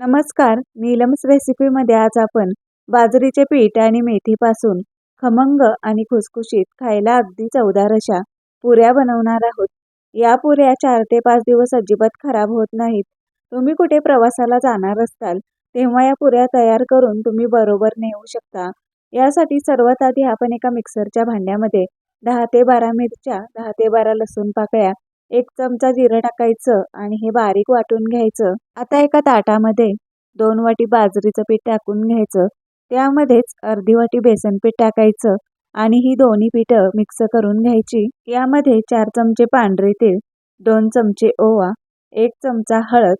नमस्कार नीलम्स रेसिपीमध्ये आज आपण बाजरीचे पीठ आणि मेथीपासून खमंग आणि खुसखुशीत खायला अगदी चवदार अशा पुऱ्या बनवणार आहोत. या पुऱ्या चार ते पाच दिवस अजिबात खराब होत नाहीत. तुम्ही कुठे प्रवासाला जाणार असताल तेव्हा या पुऱ्या तयार करून तुम्ही बरोबर नेऊ शकता. यासाठी सर्वात आधी आपण एका मिक्सरच्या भांड्यामध्ये दहा ते बारा मिरच्या दहा ते बारा लसूण पाकळ्या एक चमचा जिरं टाकायचं आणि हे बारीक वाटून घ्यायचं. आता एका ताटामध्ये दोन वाटी बाजरीचं पीठ टाकून घ्यायचं. त्यामध्येच अर्धी वाटी बेसन पीठ टाकायचं आणि ही दोन्ही पीठं मिक्स करून घ्यायची. यामध्ये चार चमचे पांढरे तेल दोन चमचे ओवा एक चमचा हळद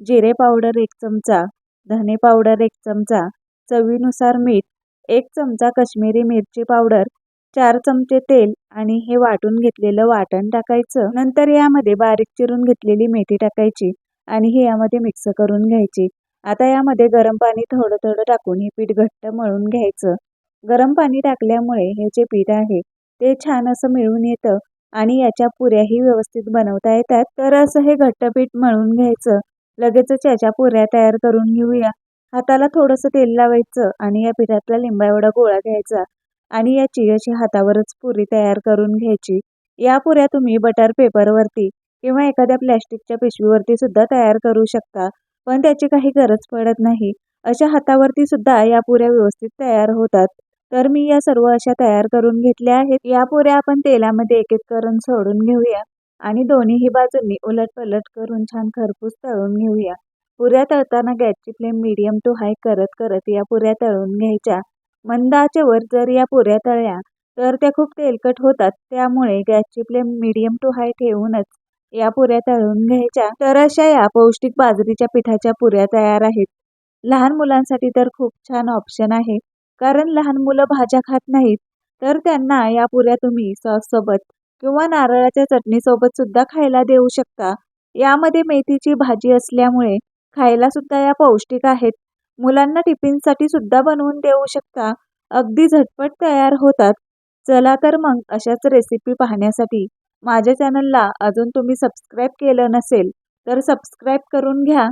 जिरे पावडर एक चमचा धने पावडर एक चमचा चवीनुसार मीठ एक चमचा कश्मीरी मिरची पावडर चार चमचे तेल आणि हे वाटून घेतलेलं वाटण टाकायचं. नंतर यामध्ये बारीक चिरून घेतलेली मेथी टाकायची आणि हे यामध्ये मिक्स करून घ्यायची. आता यामध्ये गरम पाणी थोडं थोडं टाकून हे पीठ घट्ट मळून घ्यायचं. गरम पाणी टाकल्यामुळे हे जे पीठ आहे ते छान असं मिळून येतं आणि याच्या पुऱ्याही व्यवस्थित बनवता येतात. तर असं हे घट्ट पीठ मळून घ्यायचं. लगेचच याच्या पुऱ्या तयार करून घेऊया. हाताला थोडंसं तेल लावायचं आणि या पिठातला लिंबा एवढा गोळा घ्यायचा. आणि याची अशी हातावरच पुरी तयार करून घ्यायची. या पुऱ्या तुम्ही बटर पेपरवरती किंवा एखाद्या प्लॅस्टिकच्या पिशवीवरती सुद्धा तयार करू शकता पण त्याची काही गरज पडत नाही. अशा हातावरती सुद्धा या पुऱ्या व्यवस्थित तयार होतात. तर मी या सर्व अशा तयार करून घेतल्या आहेत. या पुऱ्या आपण तेलामध्ये एक एक करून सोडून घेऊया आणि दोन्हीही बाजूंनी उलट पलट करून छान खरपूस तळून घेऊया. पुऱ्या तळताना गॅसची फ्लेम मीडियम टू हाय करत करत या पुऱ्या तळून घ्यायच्या. मंद आचेवर जर या पुऱ्या तळल्या तर त्या खूप तेलकट होतात. त्यामुळे गॅसची फ्लेम मिडियम टू हाय ठेवूनच या पुऱ्या तळून घ्यायच्या. तर अशा या पौष्टिक बाजरीच्या पिठाच्या पुऱ्या तयार आहेत. लहान मुलांसाठी तर खूप छान ऑप्शन आहे. कारण लहान मुलं भाज्या खात नाहीत तर त्यांना या पुऱ्या तुम्ही सॉससोबत किंवा नारळाच्या चटणीसोबत सुद्धा खायला देऊ शकता. यामध्ये मेथीची भाजी असल्यामुळे खायला सुद्धा या पौष्टिक आहेत. मुलांना टिफिनसाठी सुद्धा बनवून देऊ शकता. अगदी झटपट तयार होतात. चला तर मग अशाच रेसिपी पाहण्यासाठी माझ्या चॅनलला अजून तुम्ही सबस्क्राईब केलं नसेल तर सबस्क्राईब करून घ्या.